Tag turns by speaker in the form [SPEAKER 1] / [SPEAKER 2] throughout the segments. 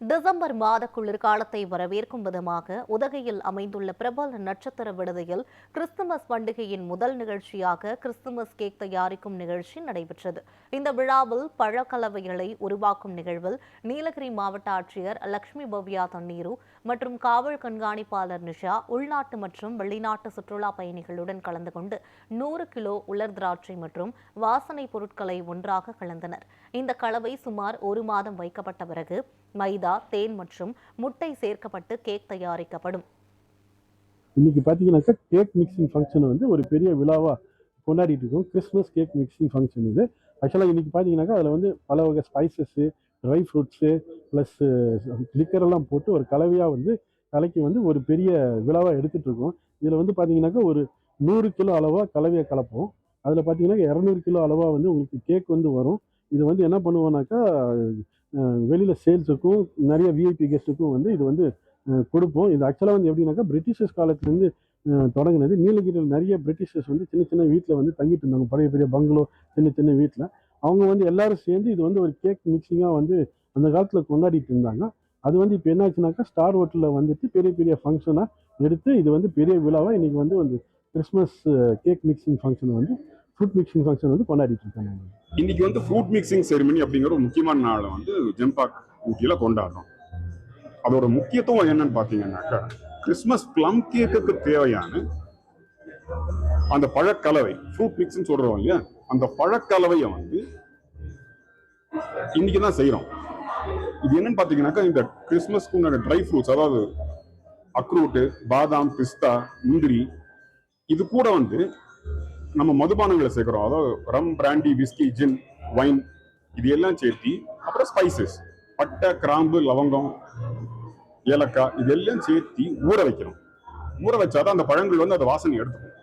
[SPEAKER 1] December மாத குளிர்காலத்தை வரவேற்கும் விதமாக உதகையில் அமைந்துள்ள பிரபல நட்சத்திர விடுதியில் கிறிஸ்துமஸ் பண்டிகையின் முதல் நிகழ்ச்சியாக கிறிஸ்துமஸ் கேக் தயாரிக்கும் நிகழ்ச்சி நடைபெற்றது. இந்த விழாவில் பழக்கலவைகளை உருவாக்கும் நிகழ்வில் நீலகிரி மாவட்ட ஆட்சியர் லக்ஷ்மி பவ்யா தண்ணீரு மற்றும் காவல் கண்காணிப்பாளர் நிஷா உள்நாட்டு மற்றும் வெளிநாட்டு சுற்றுலா பயணிகளுடன் கலந்து கொண்டு நூறு கிலோ உலர் திராட்சை மற்றும் வாசனை பொருட்களை ஒன்றாக கலந்தனர். இந்த கலவை சுமார் ஒரு மாதம் வைக்கப்பட்ட பிறகு மைதா தேன் மற்றும் முட்டை சேர்க்கப்பட்டு கேக் தயாரிக்கப்படும்.
[SPEAKER 2] இன்னைக்கு பார்த்தீங்கன்னாக்கா கேக் மிக்சிங் ஃபங்க்ஷனை வந்து ஒரு பெரிய விழாவாக கொண்டாடிட்டு இருக்கோம். கிறிஸ்மஸ் கேக் மிக்சிங் ஃபங்க்ஷன் இது. ஆக்சுவலாக இன்னைக்கு பார்த்தீங்கன்னாக்கா அதில் வந்து பல வகை ஸ்பைசஸ்ஸு ட்ரை ஃப்ரூட்ஸு ப்ளஸ் எல்லாம் போட்டு ஒரு கலவையாக வந்து கலக்கி வந்து ஒரு பெரிய விழாவாக எடுத்துட்டு இருக்கோம். இதில் வந்து பார்த்தீங்கன்னாக்கா ஒரு நூறு கிலோ அளவாக கலவையை கலப்போம். அதில் பார்த்தீங்கன்னா இரநூறு கிலோ அளவாக வந்து உங்களுக்கு கேக் வந்து வரும். இது வந்து என்ன பண்ணுவோம்னாக்கா வெளியில் சேல்ஸுக்கும் நிறைய விஐபி கெஸ்ட்டுக்கும் வந்து இது வந்து கொடுப்போம். இது ஆக்சுவலாக வந்து எப்படின்னாக்கா பிரிட்டிஷர்ஸ் காலத்துலேருந்து தொடங்கினது. நீலகிரியில் நிறைய பிரிட்டிஷர்ஸ் வந்து சின்ன சின்ன வீட்டில் வந்து தங்கிட்டு இருந்தாங்க. பழைய பெரிய பங்களோ சின்ன சின்ன வீட்டில் அவங்க வந்து எல்லாரும் சேர்ந்து இது வந்து ஒரு கேக் மிக்சிங்காக வந்து அந்த காலத்தில் கொண்டாடிட்டு இருந்தாங்க. அது வந்து இப்போ என்னாச்சுனாக்கா ஸ்டார் ஹோட்டலில் வந்துட்டு பெரிய பெரிய ஃபங்க்ஷனாக எடுத்து இது வந்து பெரிய விழாவாக இன்றைக்கி வந்து வந்து கிறிஸ்மஸ் கேக் மிக்சிங் ஃபங்க்ஷன் வந்து ஃப்ரூட் மிக்சிங் ஃபங்க்ஷன் வந்து கொண்டாடிட்டு இருக்காங்க.
[SPEAKER 3] இன்னைக்கு வந்து ஃப்ரூட் மிக்சிங் செரிமனி அப்படிங்கிற ஒரு முக்கியமான நாளை வந்து ஜெம்பாக் ஊட்டியில் கொண்டாடுறோம். அதோட முக்கியத்துவம் என்னன்னு பார்த்தீங்கன்னாக்கா கிறிஸ்மஸ் ப்ளம் கேக்குக்கு தேவையான அந்த பழக்கலவை ஃப்ரூட் மிக்ஸ்னு சொல்றோம் இல்லையா? அந்த பழக்கலவையை வந்து இன்னைக்கு தான் செய்யறோம் இது என்னன்னு பார்த்தீங்கன்னாக்கா இந்த கிறிஸ்மஸ்க்கு உண்டான ட்ரை ஃப்ரூட்ஸ் அதாவது அக்ரூட்டு பாதாம் பிஸ்தா முந்திரி இது கூட வந்து நம்ம மதுபானங்களை சேர்க்குறோம். அதாவது rum brandy whisky gin wine இது எல்லாம் சேர்த்தி அப்புறம் ஸ்பைசஸ் பட்டை கிராம்பு லவங்கம் ஏலக்காய் இதெல்லாம் சேர்த்தி ஊற வைக்கிறோம் ஊற வச்சாதான் அந்த பழங்கள் வந்து அந்த வாசனை எடுத்துக்கும்.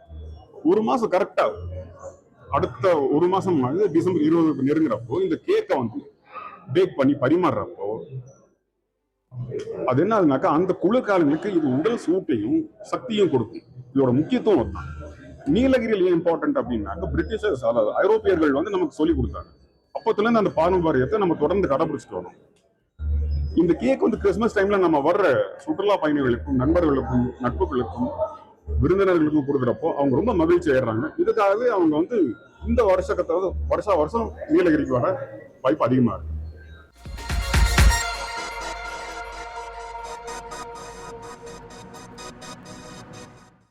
[SPEAKER 3] ஒரு மாசம் கரெக்டா அடுத்த ஒரு மாசம் டிசம்பர் இருபது நெருங்குறப்போ இந்த கேக்கை வந்து பேக் பண்ணி பரிமாறுறப்போ அது என்ன ஆகுதுனாக்கா அந்த குளிர்காலங்களுக்கு இது உடல் சூட்டையும் சக்தியும் கொடுக்கும். இதோட முக்கியத்துவம் தான் நீலகிரியில் ஏன் இம்பார்ட்டன்ட் அப்படின்னாக்க பிரிட்டிஷர்ஸ் அதாவது ஐரோப்பியர்கள் வந்து நமக்கு சொல்லி கொடுத்தாங்க. அப்பத்துல இருந்து அந்த பாரம்பரியத்தை நம்ம தொடர்ந்து கடைபிடிச்சிட்டு வரோம். இந்த கேக் வந்து கிறிஸ்மஸ் டைம்ல நம்ம வர்ற சுற்றுலா பயணிகளுக்கும் நண்பர்களுக்கும் நட்புகளுக்கும் விருந்தினர்களுக்கும் கொடுக்குறப்போ அவங்க ரொம்ப மகிழ்ச்சி ஆயிடுறாங்க. இதுக்காகவே அவங்க வந்து இந்த வருஷத்தை வருஷா வருஷம் நீலகிரிக்கு வர வாய்ப்பு அதிகமா இருக்கு.